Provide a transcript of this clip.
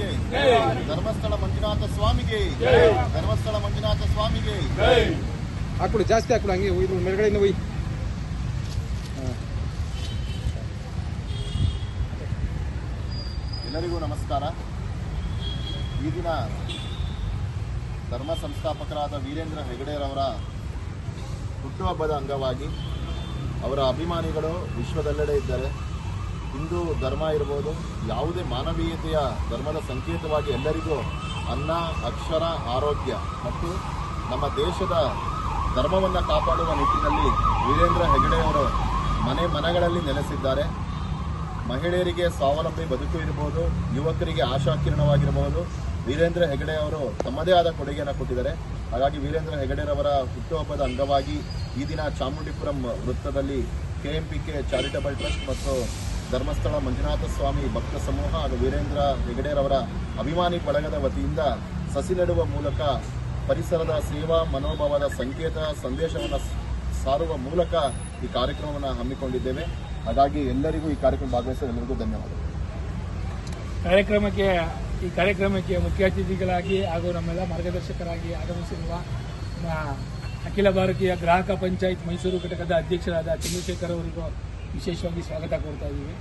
ದೇವರಿಗೆ ಧರ್ಮಸ್ಥಳ ಮಂಜುನಾಥ ಸ್ವಾಮಿಗೆ. ಧರ್ಮಸ್ಥಳ ಮಂಜುನಾಥ ಸ್ವಾಮಿಗೆ. ಹಾಕ್ಬಿಡು ಜಾಸ್ತಿ ಹಾಕ್ಬಿಡು ಹಂಗೆ ಇದು ಮೇಲ್ಗಡೆಯಿಂದ ಒಯ್ ಎಲ್ಲರಿಗೂ ನಮಸ್ಕಾರ. ಈ ದಿನ ಧರ್ಮ ಸಂಸ್ಥಾಪಕರಾದ ವೀರೇಂದ್ರ ಹೆಗಡೆರವರ ಹುಟ್ಟುಹಬ್ಬದ ಅಂಗವಾಗಿ ಅವರ ಅಭಿಮಾನಿಗಳು ವಿಶ್ವದೆಲ್ಲೆಡೆ ಇದ್ದಾರೆ. ಹಿಂದೂ ಧರ್ಮ ಇರ್ಬೋದು, ಯಾವುದೇ ಮಾನವೀಯತೆಯ ಧರ್ಮದ ಸಂಕೇತವಾಗಿ ಎಲ್ಲರಿಗೂ ಅನ್ನ, ಅಕ್ಷರ, ಆರೋಗ್ಯ ಮತ್ತು ನಮ್ಮ ದೇಶದ ಧರ್ಮವನ್ನು ಕಾಪಾಡುವ ನಿಟ್ಟಿನಲ್ಲಿ ವೀರೇಂದ್ರ ಹೆಗಡೆಯವರು ಮನೆ ಮನೆಗಳಲ್ಲಿ ನೆಲೆಸಿದ್ದಾರೆ. ಮಹಿಳೆಯರಿಗೆ ಸ್ವಾವಲಂಬಿ ಬದುಕು ಇರಬಹುದು ಯುವಕರಿಗೆ ಆಶಾಕಿರಣವಾಗಿರಬಹುದು ವೀರೇಂದ್ರ ಹೆಗಡೆ ಅವರು ತಮ್ಮದೇ ಆದ ಕೊಡುಗೆಯನ್ನು ಕೊಟ್ಟಿದ್ದಾರೆ. ಹಾಗಾಗಿ ವೀರೇಂದ್ರ ಹೆಗಡೆರವರ ಹುಟ್ಟುಹಬ್ಬದ ಅಂಗವಾಗಿ ಈ ದಿನ ಚಾಮುಂಡಿಪುರಂ ವೃತ್ತದಲ್ಲಿ ಕೆಎಂಪಿಕೆ ಚಾರಿಟಬಲ್ ಟ್ರಸ್ಟ್ ಮತ್ತು ಧರ್ಮಸ್ಥಳ ಮಂಜುನಾಥ ಸ್ವಾಮಿ ಭಕ್ತ ಸಮೂಹ ಹಾಗೂ ವೀರೇಂದ್ರ ಹೆಗಡೆರವರ ಅಭಿಮಾನಿ ಬಳಗದ ವತಿಯಿಂದ ಸಸಿ ನೆಡುವ ಮೂಲಕ ಪರಿಸರದ ಸೇವಾ, ಮನೋಭಾವದ ಸಂಕೇತ, ಸಂದೇಶವನ್ನು ಸಾರುವ ಮೂಲಕ ಈ ಕಾರ್ಯಕ್ರಮವನ್ನು ಹಮ್ಮಿಕೊಂಡಿದ್ದೇವೆ. ಹಾಗಾಗಿ ಎಲ್ಲರಿಗೂ ಈ ಕಾರ್ಯಕ್ರಮ ಭಾಗವಹಿಸಿದ ಎಲ್ಲರಿಗೂ ಧನ್ಯವಾದಗಳು. ಕಾರ್ಯಕ್ರಮಕ್ಕೆ, ಈ ಕಾರ್ಯಕ್ರಮಕ್ಕೆ ಮುಖ್ಯ ಅತಿಥಿಗಳಾಗಿ ಹಾಗೂ ನಮ್ಮೆಲ್ಲ ಮಾರ್ಗದರ್ಶಕರಾಗಿ ಆಗಮಿಸಿರುವ ಅಖಿಲ ಭಾರತೀಯ ಗ್ರಾಹಕ ಪಂಚಾಯತ್ ಮೈಸೂರು ಘಟಕದ ಅಧ್ಯಕ್ಷರಾದ ಚಂದ್ರಶೇಖರ್ ಅವರಿಗೂ ವಿಶೇಷವಾಗಿ ಸ್ವಾಗತ ಕೋರ್ತಾ ಇದ್ದೀವಿ.